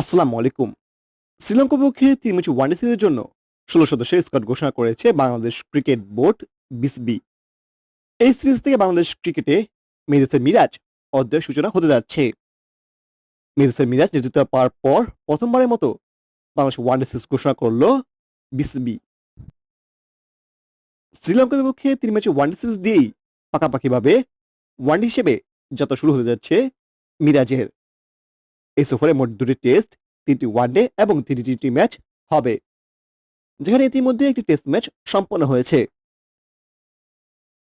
আসসালামু আলাইকুম। শ্রীলঙ্কার পক্ষে তিন ম্যাচ ওয়ানডে সিরিজের জন্য ষোলো সদস্যের স্কোয়াড ঘোষণা করেছে বাংলাদেশ ক্রিকেট বোর্ড বিসবি। এই সিরিজ থেকে বাংলাদেশ ক্রিকেটে মেহেদিসের মিরাজ অধ্যায়ের সূচনা হতে যাচ্ছে। মেহেদিসের মিরাজ নেতৃত্ব পাওয়ার পর প্রথমবারের মতো বাংলাদেশ ওয়ানডে সিরিজ ঘোষণা করল বিসবি। শ্রীলঙ্কার বিপক্ষে তিন ম্যাচে ওয়ানডে সিরিজ দিয়েই পাকাপাকিভাবে ওয়ানডে হিসেবে যাত্রা শুরু হতে যাচ্ছে মিরাজের। এই সফরে মোট দুটি টেস্ট, তিনটি ওয়ানডে এবং তিনটি টি ম্যাচ হবে। যেখানে ইতিমধ্যে একটি টেস্ট ম্যাচ সম্পন্ন হয়েছে।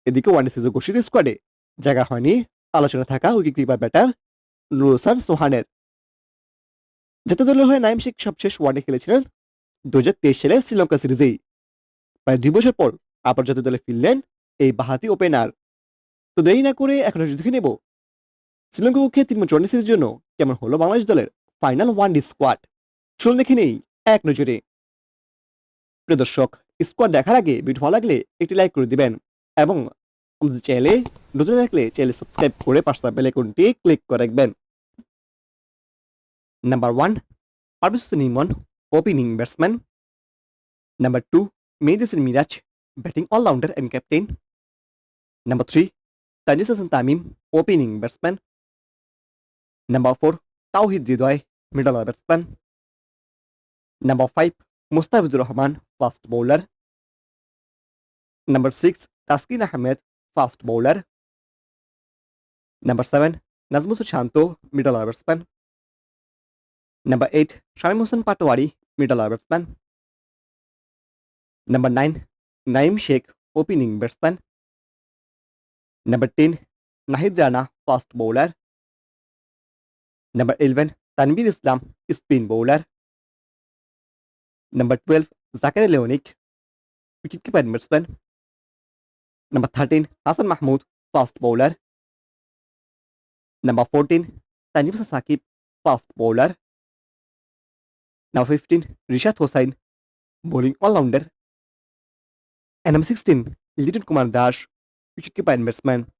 এদিকে ওয়ানডে সিরিজে ঘোষিত স্কোয়াডে জায়গা হয়নি। আলোচনা থাকা উইকেট কিপার ব্যাটার নুরসান সোহানের। জাতীয় দলের হয়ে নাইম শেখ সবশেষ ওয়ানডে খেলেছিলেন দু হাজার তেইশ সালে শ্রীলঙ্কা সিরিজেই। প্রায় দুই বছর পর আবার জাতীয় দলে ফিরলেন এই বাহাতি ওপেনার তো দেরি না করে এখন দেখে নেব শ্রীলঙ্কা পক্ষে তিন ওয়ানডে সিরিজের জন্য কেমন হলো বাংলাদেশ দলের ফাইনাল ওয়ান ডে স্কোয়াড চলুন দেখে নেই এক নজরে। প্রিয় দর্শক স্কোয়াড দেখার আগে ভিডিও ভালো লাগলে একটি লাইক করে দিবেন এবং আমাদের চ্যানেলে নতুন থাকলে চ্যানেল সাবস্ক্রাইব করে পাশে বেল আইকনটি ক্লিক করে রাখবেন। নাম্বার ওয়ান পারভেজ নিমন opening batsman number two মেহেদিসিন Miraz batting allrounder and captain number three Tanis Hasan Tamim opening batsman Number 4, Tauhid Hridoy, middle order batsman. Number 5, Mustafizur Rahman, fast bowler. Number 6, Taskin Ahmed, fast bowler. Number 7, Nazmus Shanto, middle order batsman. Number 8, Shamim Hussain Patwari, middle order batsman. Number 9, Naim Sheikh, opening batsman. Number 10, Nahid Rana, fast bowler. Number 11, Tanvir Islam, spin bowler. Number 12, Zakir Leonik, wicketkeeper and batsman. Number 13, Hassan Mahmood, fast bowler. Number 14, Tanjib Sasakib, fast bowler. Number 15, Rishad Hossain, bowling all-rounder. And number 16, Liton Kumar Dash, wicketkeeper and batsman.